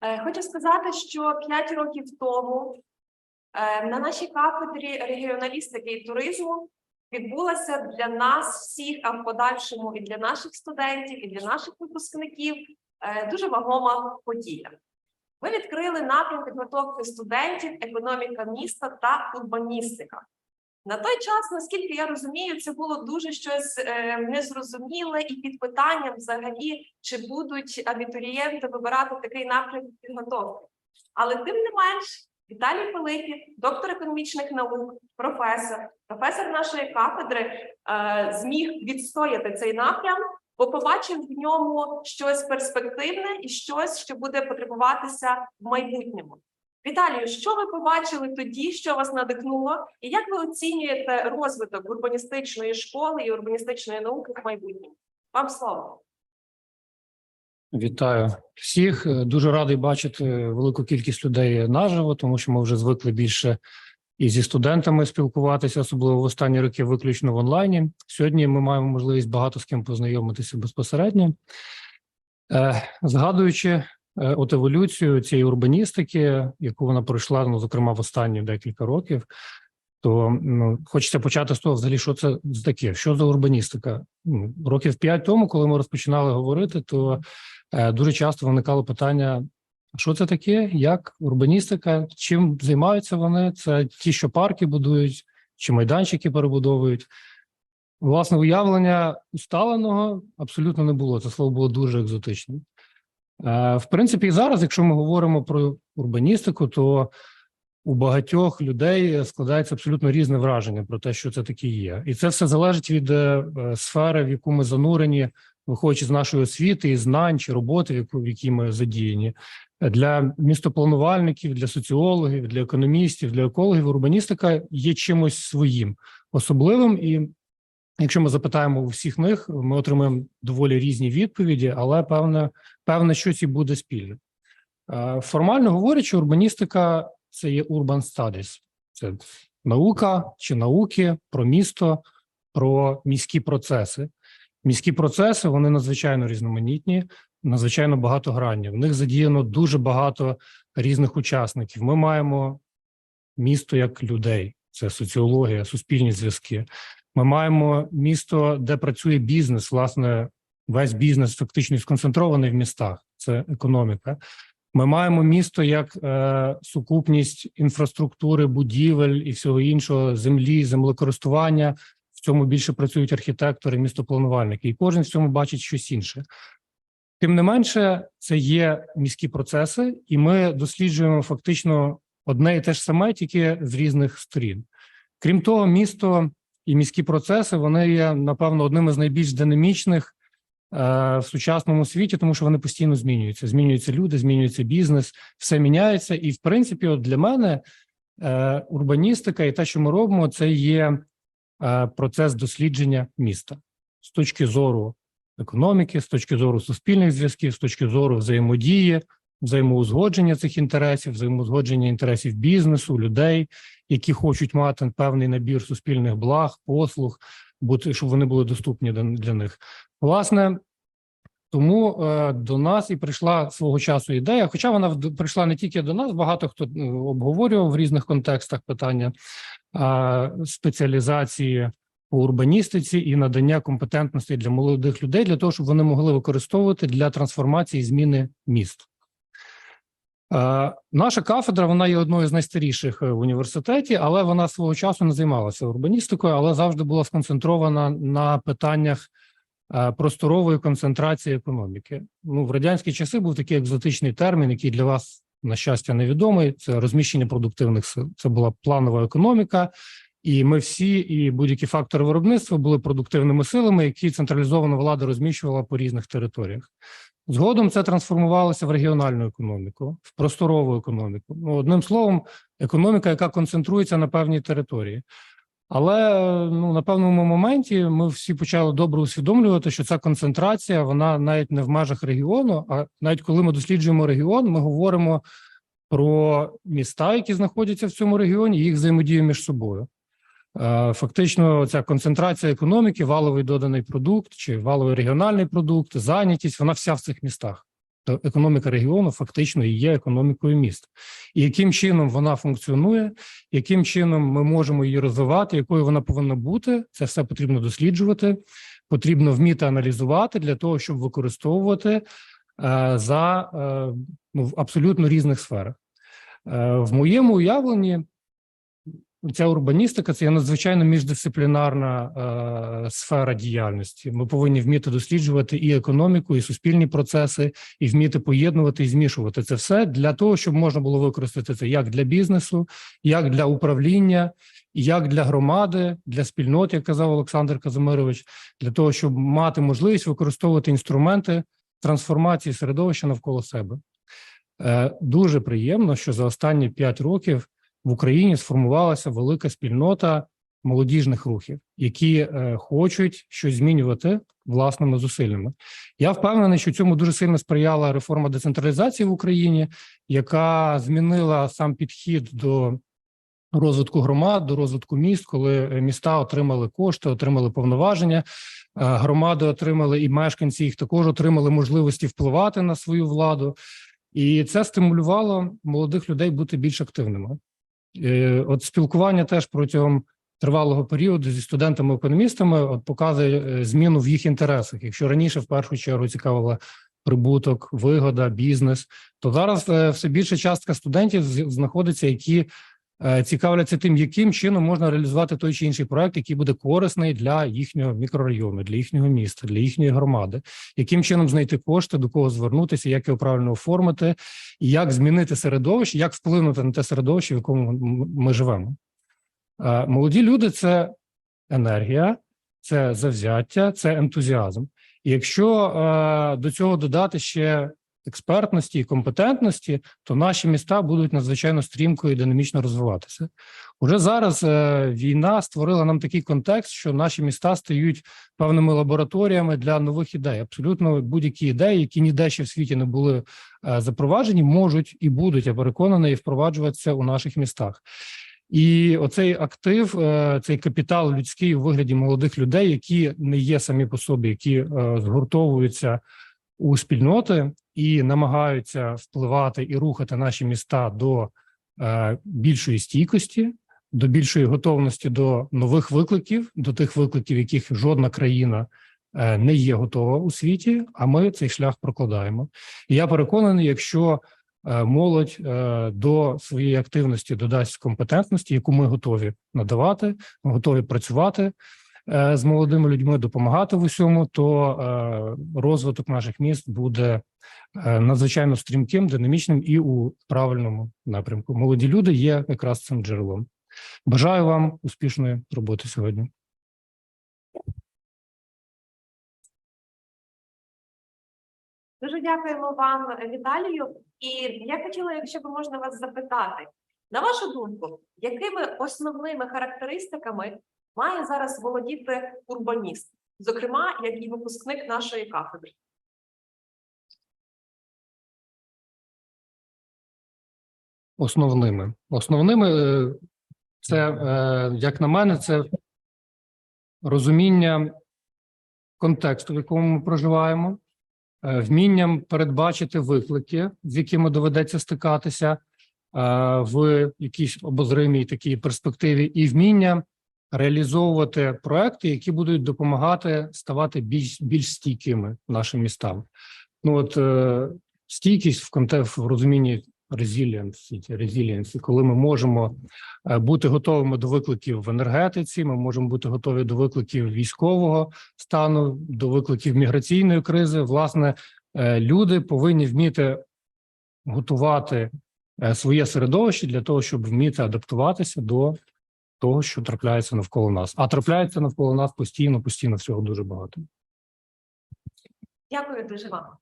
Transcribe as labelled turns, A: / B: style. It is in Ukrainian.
A: Е, Хочу сказати, що 5 років тому е, на нашій кафедрі регіоналістики і туризму відбулася для нас всіх, а в подальшому і для наших студентів, і для наших випускників е, дуже вагома подія. Ми відкрили напрям підготовки студентів економіка міста та урбаністика. На той час, наскільки я розумію, це було дуже щось е, незрозуміле і під питанням взагалі, чи будуть абітурієнти вибирати такий напрям підготовки. Але тим не менш, Віталій Пилипів, доктор економічних наук, професор, професор нашої кафедри, е, зміг відстояти цей напрям, бо побачив в ньому щось перспективне і щось, що буде потребуватися в майбутньому. Віталію, що ви побачили тоді, що вас надихнуло, і як ви оцінюєте розвиток урбаністичної школи і урбаністичної науки в майбутньому? Вам слово.
B: Вітаю всіх. Дуже радий бачити велику кількість людей наживо, тому що ми вже звикли більше і зі студентами спілкуватися, особливо в останні роки, виключно в онлайні. Сьогодні ми маємо можливість багато з ким познайомитися безпосередньо. Е, Згадуючи от еволюцію цієї урбаністики, яку вона пройшла, ну зокрема в останні декілька років, то ну, хочеться почати з того, взагалі, що це таке, що за урбаністика. Ну, Років п'ять тому, коли ми розпочинали говорити, то е, дуже часто виникало питання: що це таке, як урбаністика, чим займаються вони? Це ті, що парки будують, чи майданчики перебудовують. Власне, уявлення усталеного абсолютно не було. Це слово було дуже екзотичним. Е, В принципі, і зараз, якщо ми говоримо про урбаністику, то у багатьох людей складається абсолютно різне враження про те, що це таке є, і це все залежить від е, е, сфери, в яку ми занурені, виходячи з нашої освіти і знань чи роботи, в якій ми задіяні. Для містопланувальників, для соціологів, для економістів, для екологів, урбаністика є чимось своїм особливим. І якщо ми запитаємо у всіх них, ми отримаємо доволі різні відповіді, але певне, певне, щось і буде спільне. Е, Формально говорячи, урбаністика це є urban studies. Це наука чи науки про місто, про міські процеси. Міські процеси вони надзвичайно різноманітні, надзвичайно багатогранні. В них задіяно дуже багато різних учасників. Ми маємо місто як людей, це соціологія, суспільні зв'язки. Ми маємо місто, де працює бізнес. Власне, весь бізнес фактично сконцентрований в містах. Це економіка. Ми маємо місто як е, сукупність інфраструктури, будівель і всього іншого, землі, землекористування. В цьому більше працюють архітектори, містопланувальники, і кожен в цьому бачить щось інше. Тим не менше, це є міські процеси, і ми досліджуємо фактично одне і те ж саме, тільки з різних сторін. Крім того, місто і міські процеси вони є, напевно, одним із найбільш динамічних е, в сучасному світі, тому що вони постійно змінюються. Змінюються люди, змінюється бізнес, все міняється. І, в принципі, от для мене е, урбаністика і те, що ми робимо, це є е, процес дослідження міста з точки зору економіки, з точки зору суспільних зв'язків, з точки зору взаємодії, взаємоузгодження цих інтересів, взаємоузгодження інтересів бізнесу, людей, які хочуть мати певний набір суспільних благ, послуг, бути, щоб вони були доступні для, них. Власне, тому е, до нас і прийшла свого часу ідея, хоча вона прийшла не тільки до нас, багато хто е, обговорював в різних контекстах питання е, спеціалізації по урбаністиці і надання компетентності для молодих людей для того, щоб вони могли використовувати для трансформації зміни міст. Е, Наша кафедра вона є одною з найстаріших е, в університеті, але вона свого часу не займалася урбаністикою, але завжди була сконцентрована на питаннях е, просторової концентрації економіки. Ну, в радянські часи був такий екзотичний термін, який для вас, на щастя, невідомий. Це розміщення продуктивних сил. Це була планова економіка, і ми всі, і будь-які фактори виробництва були продуктивними силами, які централізована влада розміщувала по різних територіях. Згодом це трансформувалося в регіональну економіку, в просторову економіку. Ну, одним словом, економіка, яка концентрується на певній території. Але ну на певному моменті ми всі почали добре усвідомлювати, що ця концентрація вона навіть не в межах регіону. А навіть коли ми досліджуємо регіон, ми говоримо про міста, які знаходяться в цьому регіоні, і їх взаємодію між собою. Е, Фактично, ця концентрація економіки, валовий доданий продукт чи валовий регіональний продукт, зайнятість, вона вся в цих містах. то економіка регіону фактично і є економікою міста. І яким чином вона функціонує, яким чином ми можемо її розвивати, якою вона повинна бути, це все потрібно досліджувати, потрібно вміти аналізувати для того, щоб використовувати е, за е, ну, в абсолютно різних сферах. В моєму уявленні ця урбаністика це є надзвичайно міждисциплінарна е, сфера діяльності. Ми повинні вміти досліджувати і економіку, і суспільні процеси, і вміти поєднувати і змішувати це все для того, щоб можна було використати це як для бізнесу, як для управління, як для громади, для спільнот, як казав Олександр Казимирович, для того, щоб мати можливість використовувати інструменти трансформації середовища навколо себе. Е, Дуже приємно, що за останні п'ять років в Україні сформувалася велика спільнота молодіжних рухів, які е, хочуть щось змінювати власними зусиллями. Я впевнений, що цьому дуже сильно сприяла реформа децентралізації в Україні, яка змінила сам підхід до розвитку громад, до розвитку міст, коли е, міста отримали кошти, отримали повноваження. е, Громади отримали і мешканці їх також отримали можливості впливати на свою владу, і це стимулювало молодих людей бути більш активними. Е, От спілкування теж протягом тривалого періоду зі студентами-економістами от показує е, зміну в їх інтересах. Якщо раніше в першу чергу цікавила прибуток, вигода, бізнес, то зараз е, все більша частка студентів знаходиться, які цікавляться тим, яким чином можна реалізувати той чи інший проект, який буде корисний для їхнього мікрорайону, для їхнього міста, для їхньої громади, яким чином знайти кошти, до кого звернутися, як його правильно оформити, як змінити середовище, як вплинути на те середовище, в якому ми живемо. Е, Молоді люди це енергія, це завзяття, це ентузіазм. І якщо е, до цього додати ще експертності і компетентності, то наші міста будуть надзвичайно стрімко і динамічно розвиватися. Уже зараз е, війна створила нам такий контекст, що наші міста стають певними лабораторіями для нових ідей. Абсолютно будь-які ідеї, які ніде ще в світі не були е, запроваджені, можуть і будуть, я переконаний, впроваджуватися у наших містах. І оцей актив, е, цей капітал людський у вигляді молодих людей, які не є самі по собі, які згуртовуються у спільноти і намагаються впливати і рухати наші міста до е, більшої стійкості, до більшої готовності до нових викликів, до тих викликів, яких жодна країна е, не є готова у світі. А ми цей шлях прокладаємо. І я переконаний, якщо е, молодь до своєї активності додасть компетентності, яку ми готові надавати, ми готові працювати з молодими людьми, допомагати в усьому, то е, розвиток наших міст буде е, надзвичайно стрімким, динамічним і у правильному напрямку. Молоді люди є якраз цим джерелом. Бажаю вам успішної роботи сьогодні.
A: Дуже дякуємо вам, Віталію. І я хотіла, якщо б можна вас запитати, на вашу думку, якими основними характеристиками має зараз володіти урбаніст, зокрема, як і випускник нашої кафедри?
B: Основними. Основними е, це, е, як на мене, це розуміння контексту, в якому ми проживаємо, е, вмінням передбачити виклики, з якими доведеться стикатися в якійсь обозримій такій перспективі, і вміння реалізовувати проекти, які будуть допомагати ставати більш більш стійкими нашим містам. Ну от е, стійкість в контекст в розумінні resilience, коли ми можемо е, бути готовими до викликів в енергетиці, ми можемо бути готові до викликів військового стану, до викликів міграційної кризи. Власне, е, люди повинні вміти готувати е, своє середовище для того, щоб вміти адаптуватися до того, що трапляється навколо нас. А трапляється навколо нас постійно, постійно всього дуже багато.
A: Дякую дуже вам.